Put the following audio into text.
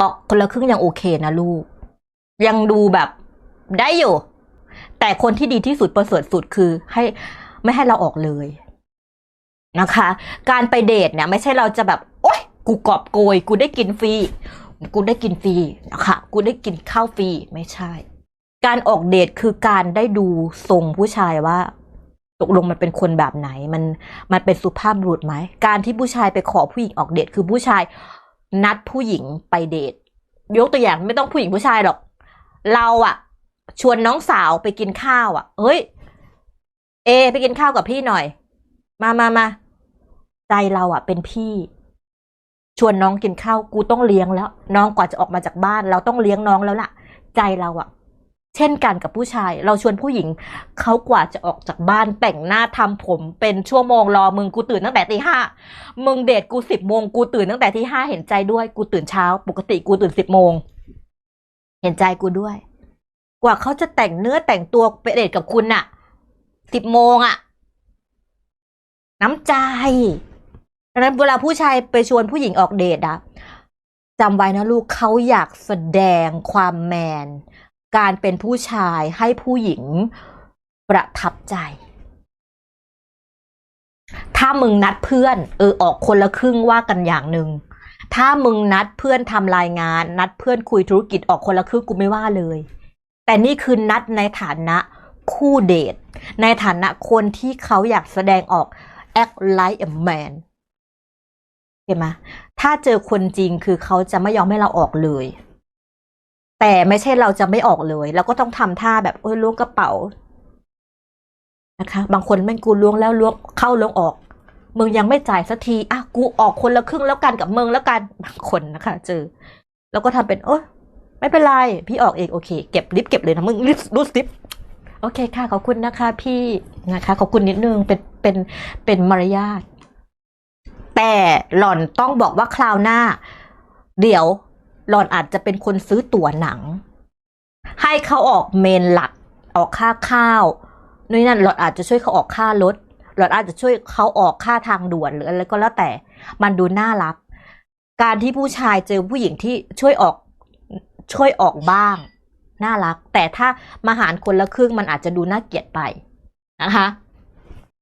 ออกคนละครึ่งยังโอเคนะลูก ยังดูแบบได้อยู่ แต่คนที่ดีที่สุดประเสริฐสุดคือ ให้ไม่ให้เราออกเลยนะคะ การไปเดทเนี่ย ไม่ใช่เราจะแบบ โอ๊ยกูกอบโกย กูได้กินฟรีกูได้กินฟรีนะคะกูได้กินข้าวฟรีไม่ใช่ การออกเดทคือการได้ดูทรงผู้ชายว่าตกลงมันเป็นคนแบบไหน มันมันเป็นสุภาพบุรุษไหมการที่ผู้ชายไปขอผู้หญิงออกเดทคือผู้ชาย นัดผู้หญิงไปเดท ยกตัวอย่างไม่ต้องผู้หญิงผู้ชายหรอก เราอะชวนน้องสาวไปกินข้าวอะเฮ้ย เอ ไปกินข้าวกับพี่หน่อย มามามาใจเราอะเป็นพี่ชวนน้องกินข้าวกูต้องเลี้ยงแล้ว น้องกว่าจะออกมาจากบ้าน เราต้องเลี้ยงน้องแล้วล่ะ ใจเราอะ เช่นกันกับผู้ชาย เราชวนผู้หญิงเขากว่าจะออกจากบ้านแต่งหน้าทำผมเป็นชั่วโมงรอมึงกูตื่นตั้งแต่ตีห้ามึงเดทกูสิบโมงกูตื่นตั้งแต่ที่ห้าเห็นใจด้วยกูตื่นเช้า ปกติกูตื่นสิบโมงเห็นใจกูด้วย กว่าเขาจะแต่งเนื้อแต่งตัวไปเดทกับคุณน่ะสิบโมงอะน้ำใจดังนั้นเวลาผู้ชายไปชวนผู้หญิงออกเดทอะจำไว้นะลูกเขาอยากแสดงความแมน การเป็นผู้ชายให้ผู้หญิงประทับใจ ถ้ามึงนัดเพื่อน เออออกคนละครึ่งว่ากันอย่างหนึ่งถ้ามึงนัดเพื่อนทำรายงาน นัดเพื่อนคุยธุรกิจออกคนละครึ่งกูไม่ว่าเลย แต่นี่คือนัดในฐานะคู่เดท ในฐานะคนที่เขาอยากแสดงออก act like a man เห็นไหมถ้าเจอคนจริงคือเขาจะไม่ยอมให้เราออกเลย แต่ไม่ใช่เราจะไม่ออกเลยเราก็ต้องทำท่าแบบเออล้วงกระเป๋านะคะ บางคนแม่งกูล้วงแล้วล้วงเข้าล้วงออกมึงยังไม่จ่ายสักทีอะกูออกคนละครึ่งแล้วกันกับมึงแล้วกันบางคนนะคะ เจอ แล้วก็ทำเป็นโอ้ไม่เป็นไรพี่ออกเองโอเค เก็บลิฟต์เก็บเลยนะมึงลิฟต์รูดลิฟโอเคค่ะขอบคุณนะคะ พี่นะคะ ขอบคุณนิดนึงเป็นเป็นเป็นมารยาทแต่หล่อนต้องบอกว่าคราวหน้า เดี๋ยว หล่อนอาจจะเป็นคนซื้อตั๋วหนัง ให้เขาออกเมนหลักออกค่าข้าวนู่นนั่นหล่อนอาจจะช่วยเขาออกค่ารถหล่อนอาจจะช่วยเขาออกค่าทางด่วนหรืออะไรก็แล้วแต่ มันดูน่ารัก การที่ผู้ชายเจอผู้หญิงที่ช่วยออกช่วยออกบ้าง น่ารัก แต่ถ้ามาหารคนละครึ่งมันอาจจะดูน่าเกลียดไปนะคะ